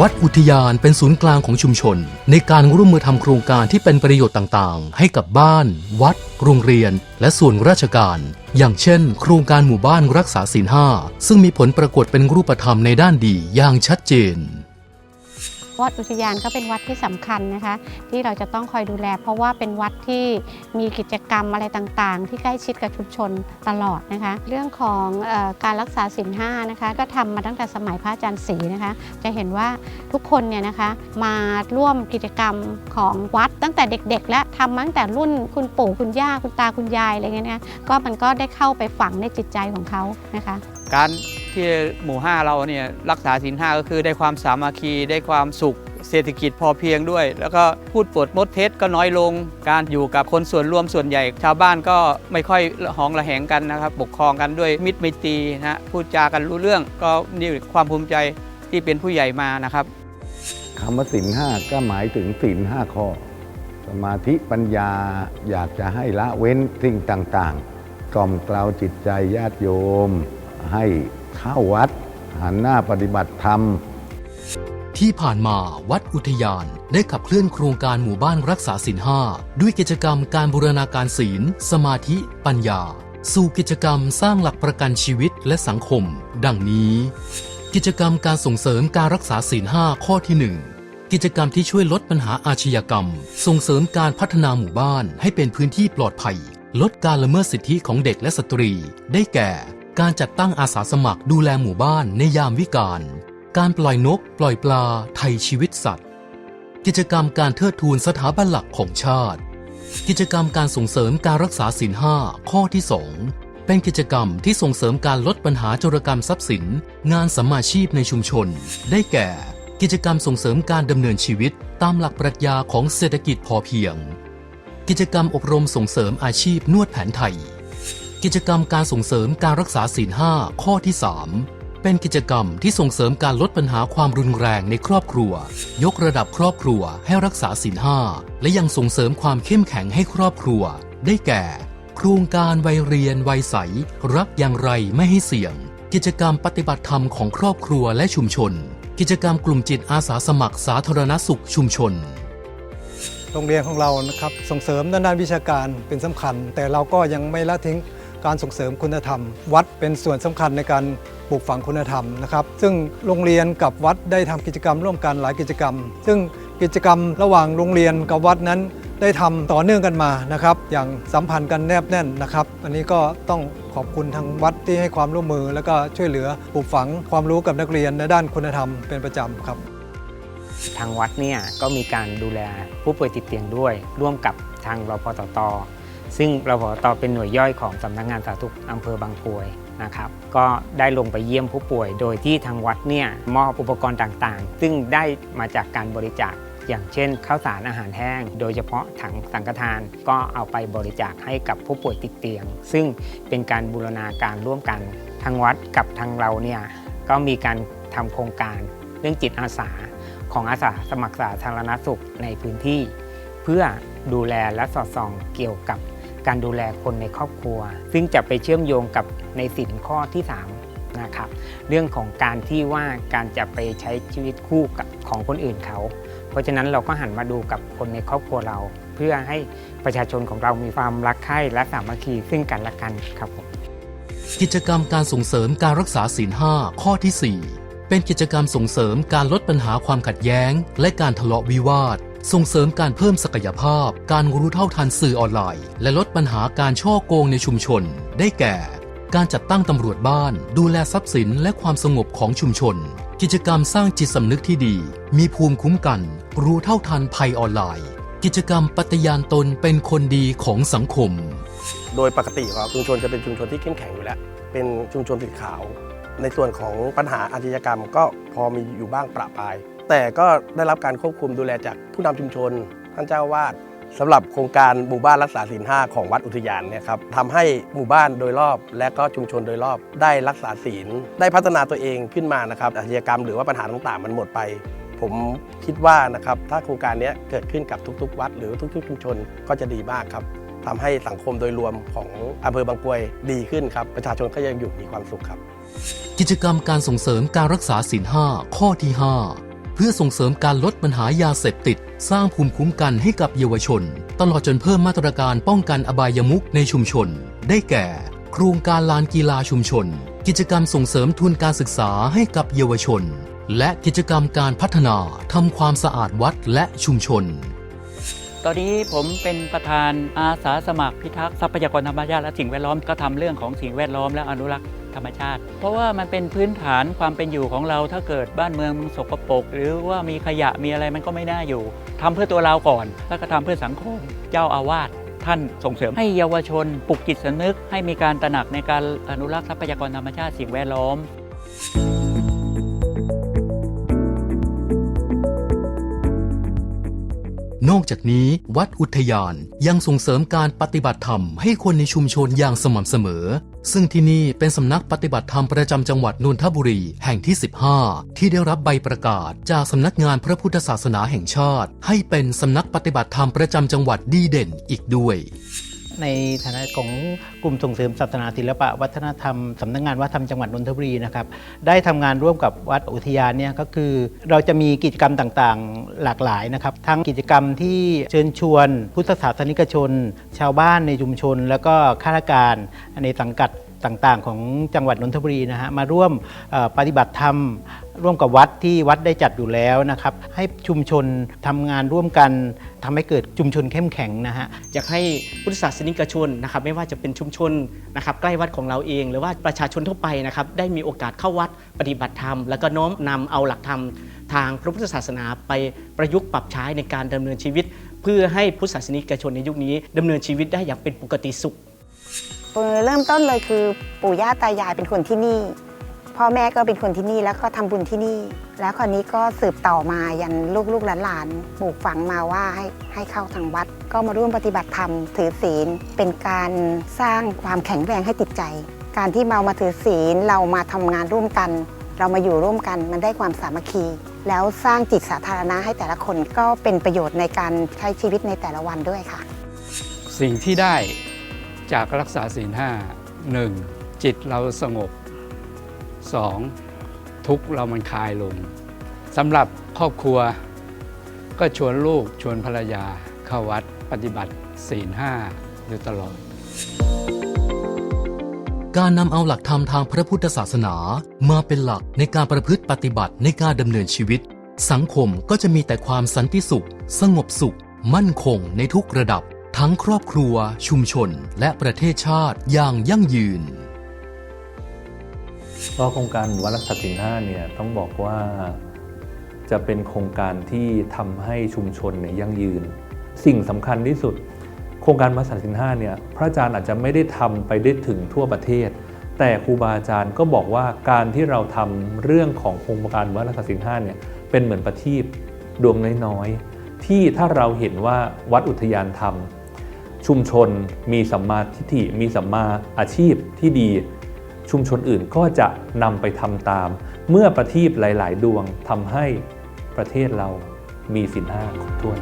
วัดอุทยานเป็นศูนย์กลางของชุมชน ในการร่วมมือทำโครงการที่เป็นประโยชน์ต่างๆ ให้กับบ้าน วัด โรงเรียน และส่วนราชการ อย่างเช่น โครงการหมู่บ้านรักษาศีลห้าซึ่งมีผลปรากฏเป็นรูปธรรมในด้านดีอย่างชัดเจน วัดอุทยานก็เป็นวัดที่สำคัญนะคะ ที่เราจะต้องคอยดูแล เพราะว่าเป็นวัดที่มีกิจกรรมอะไรต่างๆ ที่ใกล้ชิดกับชุมชนตลอดนะคะ เรื่องของออการรักษาศีลห้านะคะ ก็ทำมาตั้งแต่สมัยพระอาจารย์ศรีนะคะ จะเห็นว่าทุกคนเนี่ยนะคะมาร่วมกิจกรรมของวัดตั้งแต่เด็ก ๆ และทำมาตั้งแต่รุ่นคุณปู่คุณย่าคุณตาคุณยายอะไรเงี้ยนะคะก็มันก็ได้เข้าไปฝังในจิตใจของเขานะคะ การ ที่หมู่ห้าเราเนี่ยรักษาศีลห้าก็คือได้ความสามัคคีได้ความสุข เศรษฐกิจพอเพียงด้วย แล้วก็พูดปดมดเท็จก็น้อยลง การอยู่กับคนส่วนรวมส่วนใหญ่ ชาวบ้านก็ไม่ค่อยหองระแหงกันนะครับ ปกครองกันด้วยมิตรไมตรีนะฮะพูดจากันรู้เรื่องก็นี่ความภูมิใจที่เป็นผู้ใหญ่มานะครับคำว่าศีลห้าก็หมายถึงศีลห้าข้อ สมาธิปัญญาอยากจะให้ละเว้นสิ่งต่างๆกล่อมกล่าวจิตใจญาติโยมให้ เข้าวัด หันหน้าปฏิบัติธรรม ที่ผ่านมาวัดอุทยานได้ขับเคลื่อนโครงการหมู่บ้านรักษาศีลห้าด้วยกิจกรรมการบูรณาการศีล สมาธิ ปัญญา สู่กิจกรรมสร้างหลักประกันชีวิตและสังคม ดังนี้ กิจกรรมการส่งเสริมการรักษาศีลห้าข้อที่ 1กิจกรรมที่ช่วยลดปัญหาอาชญากรรม ส่งเสริมการพัฒนาหมู่บ้านให้เป็นพื้นที่ปลอดภัย ลดการละเมิดสิทธิของเด็กและสตรี ได้แก่ การจัดตั้งอาสาสมัครดูแลหมู่บ้านในยามวิกาล การปล่อยนก ปล่อยปลา ไทยชีวิตสัตว์ กิจกรรมการเทิดทูนสถาบันหลักของชาติ กิจกรรมการส่งเสริมการรักษาศีลห้าข้อที่2เป็นกิจกรรมที่ส่งเสริมการลดปัญหาโจรกรรมทรัพย์สิน งานสัมมาชีพในชุมชน ได้แก่ กิจกรรมส่งเสริมการดำเนินชีวิต ตามหลักปรัชญาของเศรษฐกิจพอเพียง กิจกรรมอบรมส่งเสริมอาชีพนวดแผนไทย กิจกรรมการส่งเสริมการรักษาศีลห้าข้อที่ 3 เป็นกิจกรรมที่ส่งเสริมการลดปัญหาความรุนแรงในครอบครัว ยกระดับครอบครัวให้รักษาศีลห้าและยังส่งเสริมความเข้มแข็งให้ครอบครัว ได้แก่ โครงการวัยเรียนวัยใส รักอย่างไรไม่ให้เสี่ยง กิจกรรมปฏิบัติธรรมของครอบครัวและชุมชน กิจกรรมกลุ่มจิตอาสาสมัครสาธารณสุขชุมชนโรงเรียนของเรานะครับส่งเสริมด้านด้านวิชาการเป็นสำคัญ แต่เราก็ยังไม่ละทิ้ง การส่งเสริมคุณธรรม วัดเป็นส่วนสำคัญในการปลูกฝังคุณธรรมนะครับ ซึ่งโรงเรียนกับวัดได้ทำกิจกรรมร่วมกันหลายกิจกรรม ซึ่งกิจกรรมระหว่างโรงเรียนกับวัดนั้น ได้ทำต่อเนื่องกันมานะครับ อย่างสัมพันธ์กันแนบแน่นนะครับ อันนี้ก็ต้องขอบคุณทางวัดที่ให้ความร่วมมือ แล้วก็ช่วยเหลือปลูกฝังความรู้กับนักเรียนในด้านคุณธรรมเป็นประจำครับ ทางวัดเนี่ยก็มีการดูแลผู้ป่วยติดเตียงด้วย ร่วมกับทางรพตต ซึ่งรพตเป็นหน่วยย่อยของสำนักงานสาธารณสุขอำเภอบางกรวยนะครับ ก็ได้ลงไปเยี่ยมผู้ป่วย โดยที่ทางวัดเนี่ยมอบอุปกรณ์ต่างๆ ซึ่งได้มาจากการบริจาคอย่างเช่นข้าวสารอาหารแห้ง โดยเฉพาะถังสังฆทานก็เอาไปบริจาคให้กับผู้ป่วยติดเตียง ซึ่งเป็นการบูรณาการร่วมกันทางวัดกับทางเราเนี่ยก็มีการทำโครงการเรื่องจิตอาสาของอาสาสมัครสาธารณสุขในพื้นที่ เพื่อดูแลและสอดส่องเกี่ยวกับ การดูแลคนในครอบครัว ซึ่งจะไปเชื่อมโยงกับในสินข้อที่ 3 นะครับ เรื่องของการที่ว่าการจะไปใช้ชีวิตคู่กับของคนอื่นเขา เพราะฉะนั้นเราก็หันมาดูกับคนในครอบครัวเรา เพื่อให้ประชาชนของเรามีความรักใคร่และสามัคคีซึ่งกันและกันครับผมกิจกรรมการส่งเสริมการรักษาศีลห้าข้อที่ 4 เป็นกิจกรรมส่งเสริมการลดปัญหาความขัดแย้ง และการทะเลาะวิวาท ส่งเสริมการเพิ่มศักยภาพ การรู้เท่าทันสื่อออนไลน์ และลดปัญหาการช่อโกงในชุมชน ได้แก่ การจัดตั้งตำรวจบ้าน ดูแลทรัพย์สินและความสงบของชุมชน กิจกรรมสร้างจิตสำนึกที่ดี มีภูมิคุ้มกัน รู้เท่าทันภัยออนไลน์ กิจกรรมปฏิญาณตนเป็นคนดีของสังคม โดยปกติครับชุมชนจะเป็นชุมชนที่เข้มแข็งอยู่แล้ว เป็นชุมชนสีขาว ในส่วนของปัญหาอาชญากรรมก็พอมีอยู่บ้างประปราย แต่ก็ได้รับการควบคุมดูแลจากผู้นำชุมชน ท่านเจ้าวาดสำหรับโครงการหมู่บ้านรักษาศีลห้าของวัดอุทยานเนี่ยครับทำให้หมู่บ้านโดยรอบ และก็ชุมชนโดยรอบได้รักษาศีล ได้พัฒนาตัวเองขึ้นมานะครับอาชญากรรมหรือว่าปัญหาต่างๆ มันหมดไป ผมคิดว่านะครับถ้าโครงการนี้เกิดขึ้นกับทุกๆ วัด หรือทุกๆ ชุมชนก็จะดีมากครับทำให้สังคมโดยรวมของอำเภอบางกวยดีขึ้นครับ ประชาชนก็ยังอยู่มีความสุขครับ กิจกรรมการส่งเสริมการรักษาศีลห้าข้อที่ 5 พพื่อส่งเสริมการลดปัญหายาเสพติด สร้างภูมิคุ้มกันให้กับเยาวชน ตลอดจนเพิ่มมาตรการป้องกันอบายมุขในชุมชน ได้แก่ โครงการลานกีฬาชุมชน กิจกรรมส่งเสริมทุนการศึกษาให้กับเยาวชน และกิจกรรมการพัฒนาทำความสะอาดวัดและชุมชนตอนนี้ผมเป็นประธานอาสาสมัครพิทักษ์ทรัพยากรธรรมชาติและสิ่งแวดล้อมก็ทำเรื่องของสิ่งแวดล้อมและอนุรักษ์ ธรรมชาติ เพราะว่ามันเป็นพื้นฐานความเป็นอยู่ของเราถ้าเกิดบ้านเมืองสกปรกหรือว่ามีขยะมีอะไรมันก็ไม่น่าอยู่ทำเพื่อตัวเราก่อน แล้วก็ทำเพื่อสังคม เจ้าอาวาสท่านส่งเสริมให้เยาวชนปลุกจิตสำนึก ให้มีการตระหนักในการอนุรักษ์ทรัพยากรธรรมชาติสิ่งแวดล้อม นอกจากนี้ วัดอุทยานยังส่งเสริมการปฏิบัติธรรมให้คนในชุมชนอย่างสม่ำเสมอ ซึ่งที่นี่เป็นสำนักปฏิบัติธรรมประจำจังหวัดนนทบุรีแห่งที่ 15 ที่ได้รับใบประกาศ จากสำนักงานพระพุทธศาสนาแห่งชาติ ให้เป็นสำนักปฏิบัติธรรมประจำจังหวัดดีเด่นอีกด้วย ในฐานะของกลุ่มส่งเสริมศาสนาศิลปะ วัฒนธรรมสำนักงานวัฒนธรรมจังหวัดนนทบุรีนะครับได้ทำงานร่วมกับวัดอุทยานเนี่ยก็คือ เราจะมีกิจกรรมต่างๆหลากหลายนะครับ ทั้งกิจกรรมที่เชิญชวน พุทธศาสนิกชน ชาวบ้านในชุมชน แล้วก็ข้าราชการในสังกัด ต่างๆ ของจังหวัดนนทบุรีนะฮะมาร่วมปฏิบัติธรรม ร่วมกับวัดที่วัดได้จัดอยู่แล้วนะครับ ให้ชุมชนทำงานร่วมกันทำให้เกิดชุมชนเข้มแข็งนะฮะอยากให้พุทธศาสนิกชนนะครับไม่ว่าจะเป็นชุมชนนะครับใกล้วัดของเราเอง หรือว่าประชาชนทั่วไปนะครับได้มีโอกาสเข้าวัดปฏิบัติธรรม แล้วก็น้อมนำเอาหลักธรรมทางพระพุทธศาสนาไปประยุกต์ปรับใช้ในการดำเนินชีวิต เพื่อให้พุทธศาสนิกชนในยุคนี้ดำเนินชีวิตได้อย่างเป็นปกติสุข เริ่มต้นเลยคือปู่ย่าตายายเป็นคนที่นี่ พ่อแม่ก็เป็นคนที่นี่แล้วก็ทำบุญที่นี่ แล้วคราวนี้ก็สืบต่อมายันลูกลูกหลานๆปลูกฝังมาว่าให้ให้เข้าทางวัด ก็มาร่วมปฏิบัติธรรมถือศีล เป็นการสร้างความแข็งแรงให้ติดใจ การที่เรามาถือศีลเรามาทำงานร่วมกัน เรามาอยู่ร่วมกันมันได้ความสามัคคี แล้วสร้างจิตสาธารณะให้แต่ละคนก็เป็นประโยชน์ในการใช้ชีวิตในแต่ละวันด้วยค่ะ สิ่งที่ได้ จากรักษาศีลห้าหนึ่งจิตเราสงบสองทุกเรามันคลายลงสำหรับครอบครัว ก็ชวนลูกชวนภรรยาเข้าวัดปฏิบัติศีลห้าอยู่ตลอด การนำเอาหลักธรรมทางพระพุทธศาสนามาเป็นหลักในการประพฤติปฏิบัติในการดำเนินชีวิต สังคมก็จะมีแต่ความสันติสุข สงบสุข มั่นคงในทุกระดับ ทั้งครอบครัว ชุมชน และประเทศชาติอย่างยั่งยืนก็โครงการหมู่บ้านรักษาศีลห้าเนี่ยต้องบอกว่าจะเป็นโครงการที่ทำให้ชุมชนเนี่ยยั่งยืน สิ่งสำคัญที่สุด โครงการหมู่บ้านรักษาศีลห้าเนี่ยพระอาจารย์อาจจะไม่ได้ทำไปได้ถึงทั่วประเทศ แต่ครูบาอาจารย์ก็บอกว่าการที่เราทำเรื่องของโครงการหมู่บ้านรักษาศีลห้าเนี่ยเป็นเหมือนประทีปดวงน้อยๆที่ถ้าเราเห็นว่าวัดอุทยานทำ ชุมชนมีสัมมาทิฏฐิมีสัมมาอาชีพที่ดี ชุมชนอื่นก็จะนำไปทำตาม เมื่อประทีปหลาย ๆ ดวงทำให้ประเทศเรามีสินห้าครบถ้วน